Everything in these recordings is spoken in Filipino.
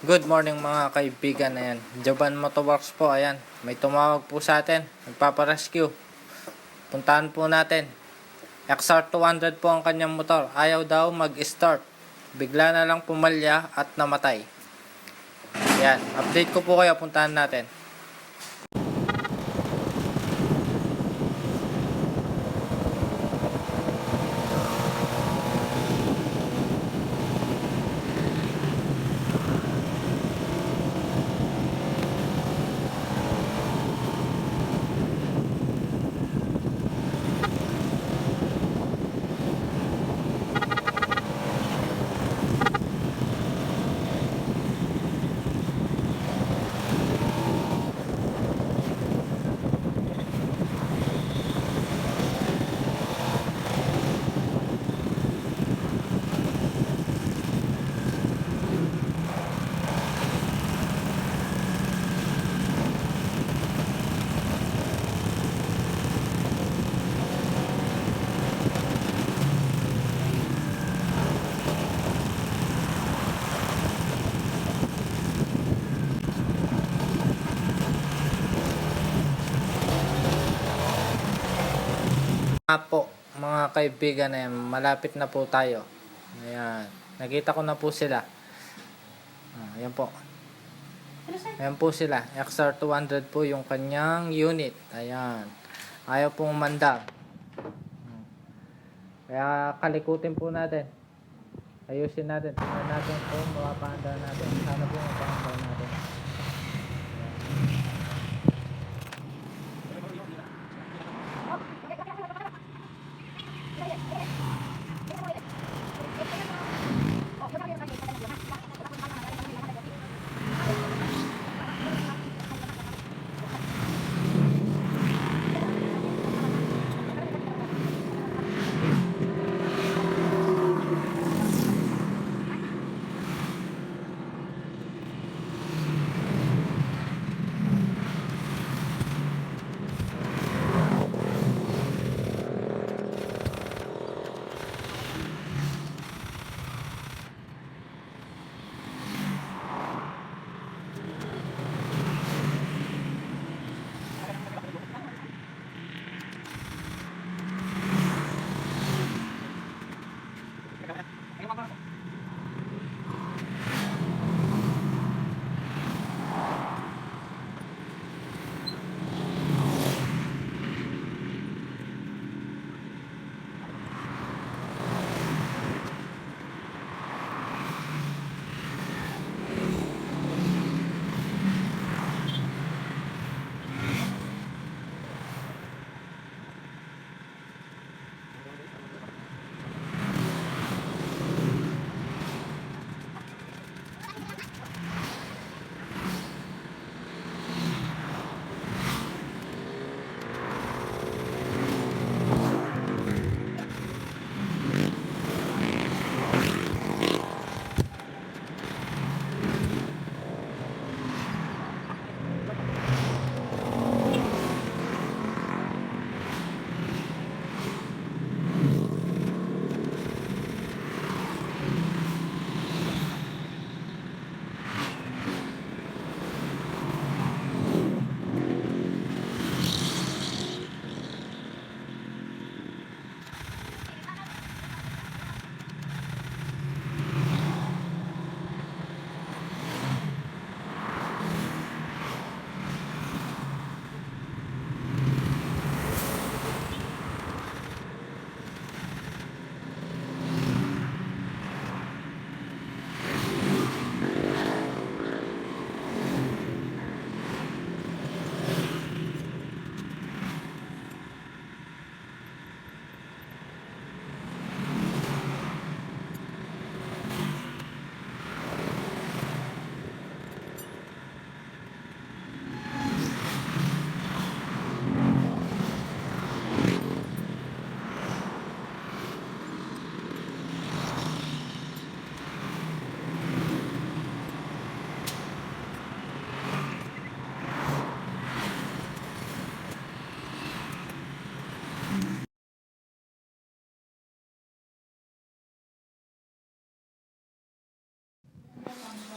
Good morning mga kaibigan. Ayan. Japan Motorworks po. Ayan. May tumawag po sa atin. Nagpaparescue. Puntahan po natin. XR200 po ang kanyang motor. Ayaw daw mag-start. Bigla na lang pumalya at namatay. Ayan. Update ko po kayo. Puntahan natin. Po, mga kaibigan, ayan, malapit na po tayo. Ayan. Nakita ko na po sila. Ah, ayan po. Ayan po sila. XR200 po yung kanyang unit. Ayan. Ayaw pong umandar. Kaya kalikutin po natin. Ayusin natin. Tingnan natin kung mapapaandar natin.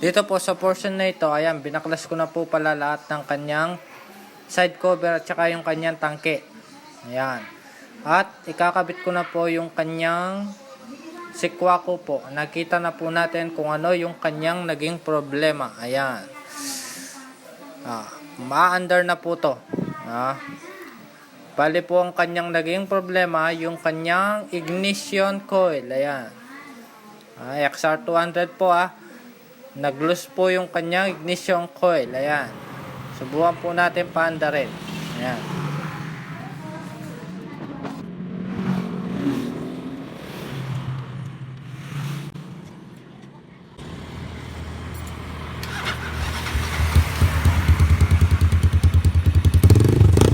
Dito po sa portion na ito, ayan, binaklas ko na po pala lahat ng kanyang side cover at saka yung kanyang tangke. Ayan. At ikakabit ko na po yung kanyang sikwa ko po. Nakita na po natin kung ano yung kanyang naging problema. Ayan. Ah, ma-under na po to. Ah. Bali po ang kanyang naging problema, yung kanyang ignition coil. Ayan. Ah, XR200 po ah. Nag-loose po yung kanyang ignition coil. Ayan. Subukan po natin paandarin. Ayan.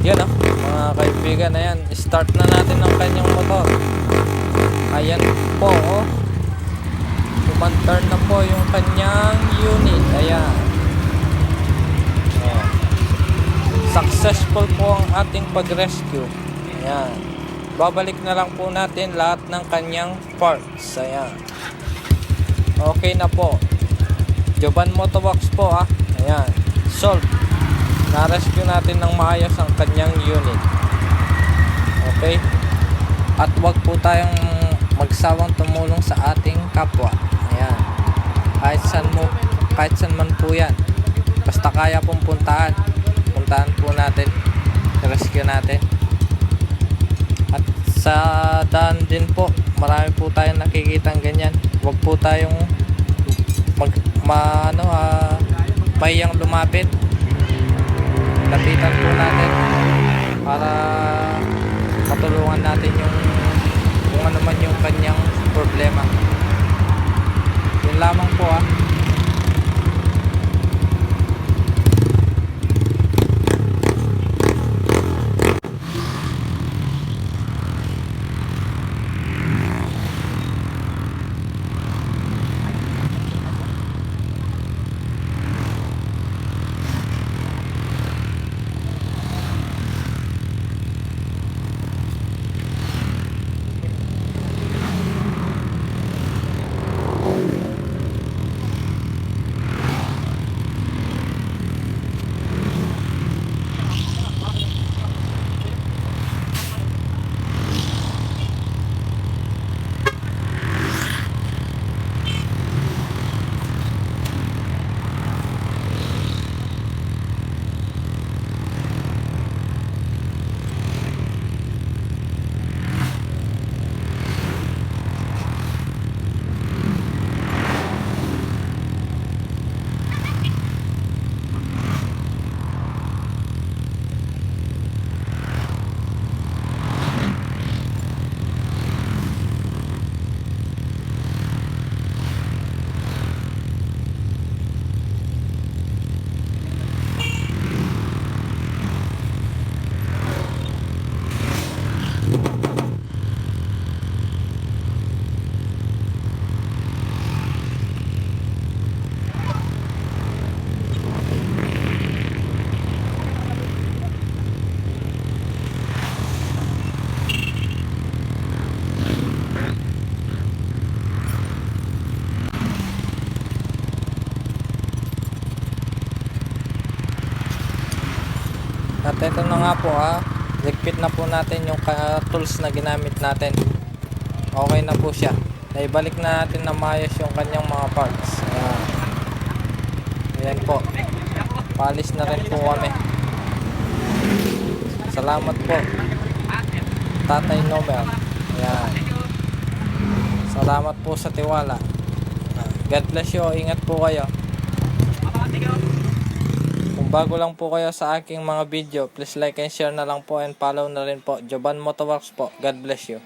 Yan oh, mga kaibigan na yan. Start na natin ang kanyang motor. Ayan po oh. Kumantar na po yung kanyang unit. Ayan. Oh. Successful po ang ating pag-rescue. Ayan. Babalik na lang po natin lahat ng kanyang parts. Ayan. Okay na po. Joban Motobox po ah. Ayan. Solve. Na-rescue natin ng maayos ang kanyang unit. Okay? At wag po tayong magsawang tumulong sa ating kapwa. Kahit saan mo, kahit saan man po yan. Basta kaya pong puntahan. Puntahan po natin. Rescue natin. At sa daan din po, marami po tayong nakikitang ganyan. Wag po tayong mag, ma, ano, ah, mahiyang lumapit lapitan po natin para matulungan natin yung kung ano man yung kanyang problema lamang po ah At ito na nga po ah, ligpit na po natin yung ka- tools na ginamit natin. Okay na po siya. Naibalik na natin na maayos yung kanyang mga parts. Ayan. Ayan po. Palis na rin po kami. Salamat po. Tatay Nobel. Ayan. Salamat po sa tiwala. God bless you. Ingat po kayo. Bago lang po kayo sa aking mga video, please like and share na lang po and follow na rin po. Joban Motoworks po. God bless you.